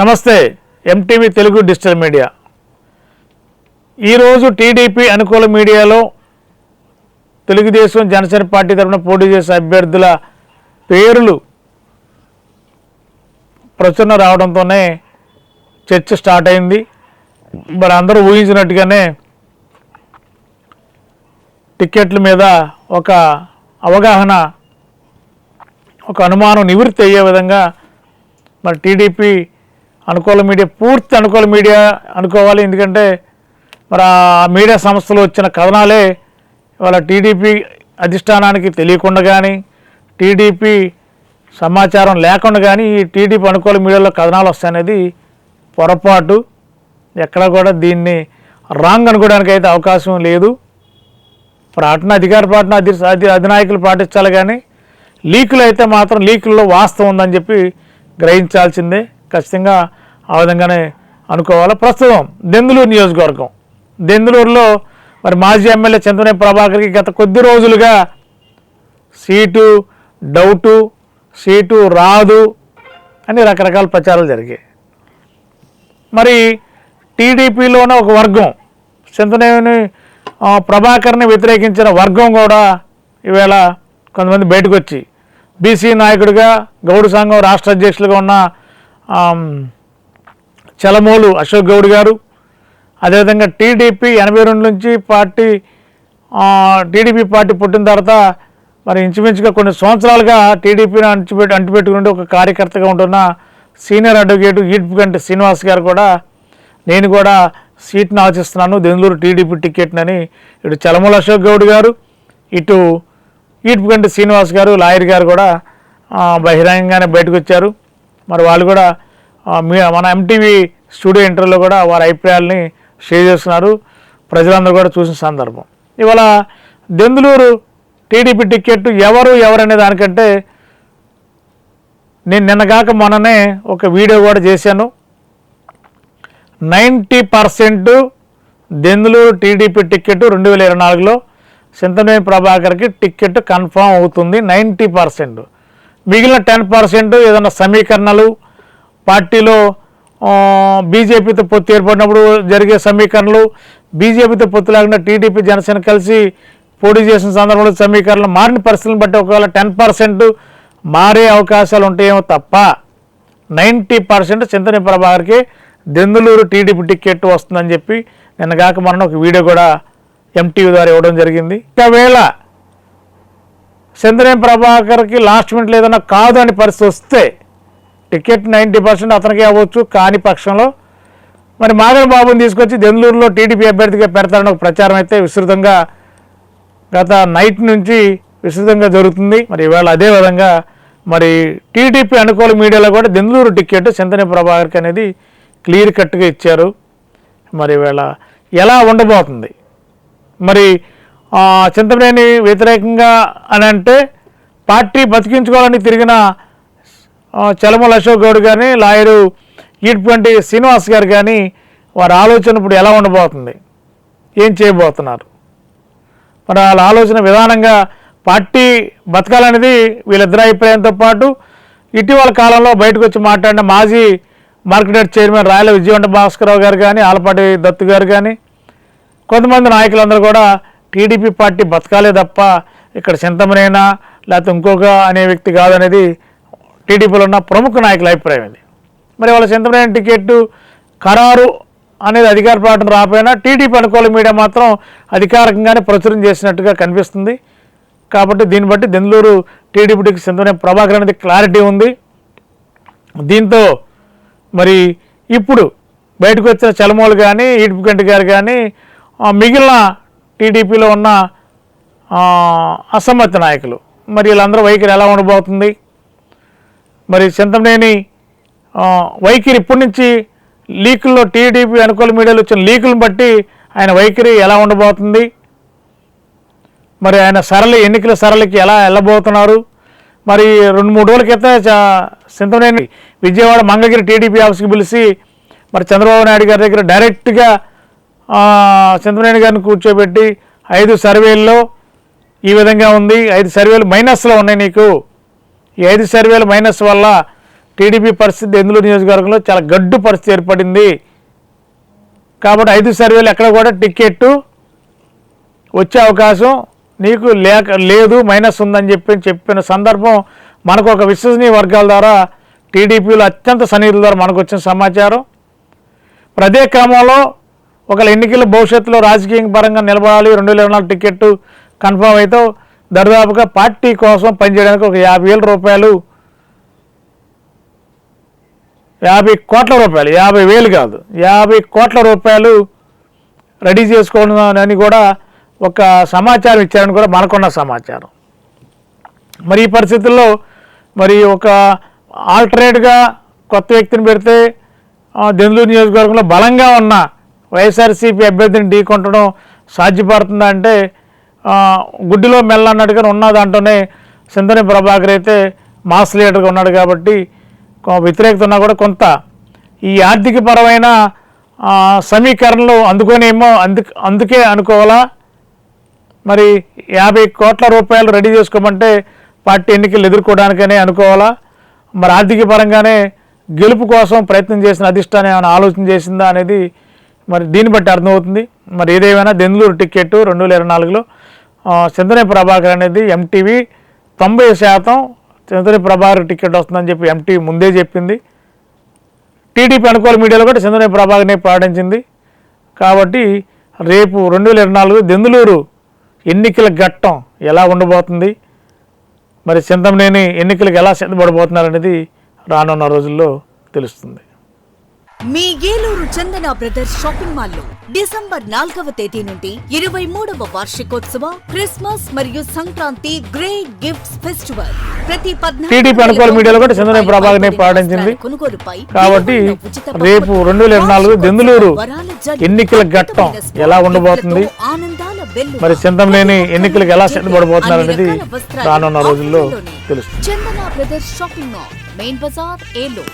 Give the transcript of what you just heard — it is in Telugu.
నమస్తే ఎంటీవీ తెలుగు డిజిటల్ మీడియా. ఈరోజు టీడీపీ అనుకూల మీడియాలో తెలుగుదేశం జనసేన పార్టీ తరఫున పోటీ చేసే అభ్యర్థుల పేర్లు ప్రచురణ రావడంతోనే చర్చ స్టార్ట్ అయింది. మరి అందరూ ఊహించినట్టుగానే టిక్కెట్ల మీద ఒక అవగాహన ఒక అనుమానం నివృత్తి అయ్యే విధంగా మరి టీడీపీ అనుకూల మీడియా పూర్తి అనుకూల మీడియా అనుకోవాలి. ఎందుకంటే మరి ఆ మీడియా సంస్థలు వచ్చిన కథనాలే ఇవాళ టీడీపీ అధిష్టానానికి తెలియకుండా కానీ టీడీపీ సమాచారం లేకుండా కానీ ఈ టీడీపీ అనుకూల మీడియాలో కథనాలు వస్తాయనేది పొరపాటు. ఎక్కడ కూడా దీన్ని రాంగ్ అనుకోవడానికి అయితే అవకాశం లేదు. పాటన అధికార పాటన అధి అధి- అధినాయకులు పాటించాలి కానీ లీకులు అయితే మాత్రం లీకుల్లో వాస్తవం ఉందని చెప్పి గ్రహించాల్సిందే. ఖచ్చితంగా ఆ విధంగానే అనుకోవాలి? ప్రస్తుతం దెందులూరు నియోజకవర్గం. దెందులూరులో మరి మాజీ ఎమ్మెల్యే చంద్రనే ప్రభాకర్కి గత కొద్ది రోజులుగా సీటు డౌటు సీటు రాదు అని రకరకాల ప్రచారాలు జరిగాయి. మరి టీడీపీలోనే ఒక వర్గం చింతనేని ప్రభాకర్ని వ్యతిరేకించిన వర్గం కూడా ఈవేళ కొంతమంది బయటకు వచ్చి బీసీ నాయకుడిగా గౌడ సంఘం రాష్ట్ర అధ్యక్షులుగా ఉన్న చలమోలు అశోక్ గౌడ్ గారు. అదేవిధంగా టీడీపీ ఎనభై రెండు నుంచి పార్టీ టీడీపీ పార్టీ పుట్టిన తర్వాత మరి ఇంచుమించుగా కొన్ని సంవత్సరాలుగా టీడీపీని అంటిపెట్టు అంటిపెట్టుకుంటూ ఒక కార్యకర్తగా ఉంటున్న సీనియర్ అడ్వకేట్ ఈడ్పుగంటి శ్రీనివాస్ గారు కూడా నేను కూడా సీట్ని ఆశిస్తున్నాను. దెందులూరు టీడీపీ టికెట్నని ఇటు చలమూల అశోక్ గౌడ్ గారు ఇటు ఈడ్పుగంటి శ్రీనివాస్ గారు లాయర్ గారు కూడా బహిరంగంగానే బయటకు వచ్చారు. మరి వాళ్ళు కూడా మన ఎంటీవీ స్టూడియో ఇంటర్వ్యూలో కూడా వారి అభిప్రాయాలని షేర్ చేస్తున్నారు. ప్రజలందరూ కూడా చూసిన సందర్భం. ఇవాళ దెందులూరు టీడీపీ టికెట్ ఎవరు ఎవరనే దానికంటే నేను నిన్నగాక మొన్ననే ఒక వీడియో కూడా చేశాను. Ninety percent Denduluru TDP ticket రెండు వేల ఇరవై నాలుగులో చింతనేని ప్రభాకర్కి టికెట్ కన్ఫామ్ అవుతుంది నైంటీ పర్సెంట్. మిగిలిన టెన్ పర్సెంట్ ఏదైనా సమీకరణలు పార్టీలో బీజేపీతో పొత్తు ఏర్పడినప్పుడు జరిగే సమీకరణలు బీజేపీతో పొత్తు లేకుండా టీడీపీ జనసేన కలిసి పోటీ చేసిన సందర్భంలో సమీకరణలు మారిన పరిస్థితులను బట్టి ఒకవేళ టెన్ పర్సెంట్ మారే అవకాశాలు ఉంటాయేమో తప్ప నైంటీ పర్సెంట్ చింతని ప్రభాకర్కి దెందులూరు టీడీపీ టికెట్ వస్తుందని చెప్పి నిన్న కాక మొన్న ఒక వీడియో కూడా ఎంటీవీ ద్వారా ఇవ్వడం జరిగింది. ఒకవేళ చంద్రేం ప్రభాకర్కి లాస్ట్ మినిట్లో ఏదైనా కాదు అని పరిస్థితి వస్తే టికెట్ నైంటీ పర్సెంట్ అతనికి అవ్వచ్చు కాని పక్షంలో. మరి మాగన్ బాబుని తీసుకొచ్చి దెందులూరులో టీడీపీ అభ్యర్థిగా పెడతారని ఒక ప్రచారం అయితే విస్తృతంగా గత నైట్ నుంచి విస్తృతంగా జరుగుతుంది. మరి ఇవాళ అదే విధంగా మరి టీడీపీ అనుకూల మీడియాలో కూడా దెందులూరు టికెట్ చింతనే ప్రభాకర్కి అనేది క్లియర్ కట్గా ఇచ్చారు. మరి ఇవాళ ఎలా ఉండబోతుంది? మరి చింతమనేని వ్యతిరేకంగా అని అంటే పార్టీ బతికించుకోవాలని తిరిగిన చలమల అశోక్ గౌడ్ కానీ లాయరు ఇటువంటి శ్రీనివాస్ గారు కానీ వారి ఆలోచన ఇప్పుడు ఎలా ఉండబోతుంది? ఏం చేయబోతున్నారు? మరి వాళ్ళ ఆలోచన విధానంగా పార్టీ బతకాలనేది వీళ్ళిద్దరి అభిప్రాయంతో పాటు ఇటీవల కాలంలో బయటకు వచ్చి మాట్లాడిన మాజీ మార్కెట్ చైర్మన్ రాయల విజయవంట భాస్కరరావు గారు కానీ ఆలపాటి దత్తు గారు కానీ కొంతమంది నాయకులందరూ కూడా టీడీపీ పార్టీ బతకాలే తప్ప ఇక్కడ చింతమనేనా లేకపోతే ఇంకొక అనే వ్యక్తి కాదనేది టీడీపీలో ఉన్న ప్రముఖ నాయకుల అభిప్రాయం ఇది. మరి వాళ్ళ చంద్రబాబు టికెట్ ఖరారు అనేది అధికార ప్రకటన రాకపోయినా టీడీపీ అనుకూల మీడియా మాత్రం అధికారికంగానే ప్రచురం చేసినట్టుగా కనిపిస్తుంది. కాబట్టి దీన్ని బట్టి దెందులూరు టీడీపీకి చింతమనే ప్రభాకర్ అనేది క్లారిటీ ఉంది. దీంతో మరి ఇప్పుడు బయటకు వచ్చిన చలమోలు కానీ ఈడ్పుగంటి గారు కానీ మిగిలిన టీడీపీలో ఉన్న అసమ్మతి నాయకులు. మరి వీళ్ళందరూ వైఖరి ఎలా ఉండబోతుంది? మరి చింతమనేని వైఖరి ఇప్పటి నుంచి లీకుల్లో టీడీపీ అనుకూల మీడియాలో వచ్చిన లీకులను బట్టి ఆయన వైఖరి ఎలా ఉండబోతుంది? మరి ఆయన సరళి ఎన్నికల సరళికి ఎలా వెళ్ళబోతున్నారు? మరి రెండు మూడు రోజుల క్రితం చ- చింతమనేని విజయవాడ మంగగిరి టీడీపీ ఆఫీస్కి పిలిచి మరి చంద్రబాబు నాయుడు గారి దగ్గర డైరెక్ట్గా ఆ, చింతమనేని గారిని కూర్చోబెట్టి ఐదు సర్వేల్లో ఈ విధంగా ఉంది ఐదు సర్వేలు మైనస్లో ఉన్నాయి నీకు. ఐదు సర్వేలు మైనస్ వల్ల టీడీపీ పరిస్థితి ఎందులో నియోజకవర్గంలో చాలా గడ్డు పరిస్థితి ఏర్పడింది. కాబట్టి ఐదు సర్వేలు ఎక్కడ కూడా టికెట్ వచ్చే అవకాశం నీకు లేక లేదు మైనస్ ఉందని చెప్పి చెప్పిన సందర్భం మనకు ఒక విశ్వసనీయ వర్గాల ద్వారా టీడీపీలో అత్యంత సన్నిహితుల ద్వారా మనకు వచ్చిన సమాచారం. ప్రదే క్రమంలో ఒక ఎన్నికల భవిష్యత్తులో రాజకీయ పరంగా నిలబడాలి రెండు వేల ఇరవై నాలుగు టికెట్ కన్ఫామ్ అయితే దరిదాపుగా పార్టీ కోసం పనిచేయడానికి ఒక యాభై వేల రూపాయలు యాభై కోట్ల రూపాయలు యాభై వేలు కాదు యాభై కోట్ల రూపాయలు రెడీ చేసుకోవడం అని కూడా ఒక సమాచారం ఇచ్చారని కూడా మనకున్న సమాచారం. మరి ఈ పరిస్థితుల్లో మరి ఒక ఆల్టర్నేట్గా కొత్త వ్యక్తిని పెడితే దెందులూరు నియోజకవర్గంలో బలంగా ఉన్న వైఎస్ఆర్సీపీ అభ్యర్థిని ఢీకొంటడం సాధ్యపడుతుందంటే అంటే గుడ్డిలో మెల్ల అన్నట్టుగా ఉన్న దాంట్లోనే సింధని ప్రభాకర్ అయితే మాస్ లీడర్గా ఉన్నాడు కాబట్టి వ్యతిరేకత ఉన్నా కూడా కొంత. ఈ ఆర్థిక పరమైన సమీకరణలు అందుకోనేమో అందుకు అందుకే అనుకోవాలా? మరి యాభై కోట్ల రూపాయలు రెడీ చేసుకోమంటే పార్టీ ఎన్నికలు ఎదుర్కోవడానికనే అనుకోవాలా? మరి ఆర్థిక పరంగానే గెలుపు కోసం ప్రయత్నం చేసిన అధిష్టానం ఏమైనా ఆలోచన చేసిందా అనేది మరి దీన్ని బట్టి అర్థమవుతుంది. మరి ఏదేమైనా దెందులూరు టికెట్ రెండు వేల ఇరవై నాలుగులో చంద్రనే ప్రభాకర్ అనేది ఎంటీవీ తొంభై శాతం చంద్రనే ప్రభాకర్ టికెట్ వస్తుందని చెప్పి ఎంటీవీ ముందే చెప్పింది. టీడీపీ అనుకూల మీడియాలో కూడా చంద్రనే ప్రభాకర్ని ప్రకటించింది కాబట్టి రేపు రెండు వేల ఇరవై నాలుగు దెందులూరు ఎన్నికల ఘట్టం ఎలా ఉండబోతుంది? మరి చింతమనేని ఎన్నికలకు ఎలా సిద్ధపడబోతున్నారనేది రానున్న రోజుల్లో తెలుస్తుంది. మీ ఏలూరు చందన బ్రదర్స్ షాపింగ్ మాల్లో డిసెంబర్ నాలుగవ తేదీ నుండి ఇరవై మూడవ వార్షికోత్సవ క్రిస్మస్ మరియు సంక్రాంతి గ్రేట్ గిఫ్ట్స్ ఫెస్టివల్ ప్రతి టీడీపీ అనుకూల మీడియాలో కూడా చంద్రబాబు ప్రభాకర్. కొనుగోలుపై కాబట్టి రేపు బహుమతులు, 2024 దెందులూరు వరాల జల్లు, ఎన్నికల ఘట్టం ఎలా ఉండబోతుంది? మరి చింతమనేని ఎన్నికలకు ఎలా సిద్ధపడబోతున్నారు అనేది రానున్న రోజుల్లో. తెలుస్తుంది Chandana brothers shopping mall main bazaar Eluru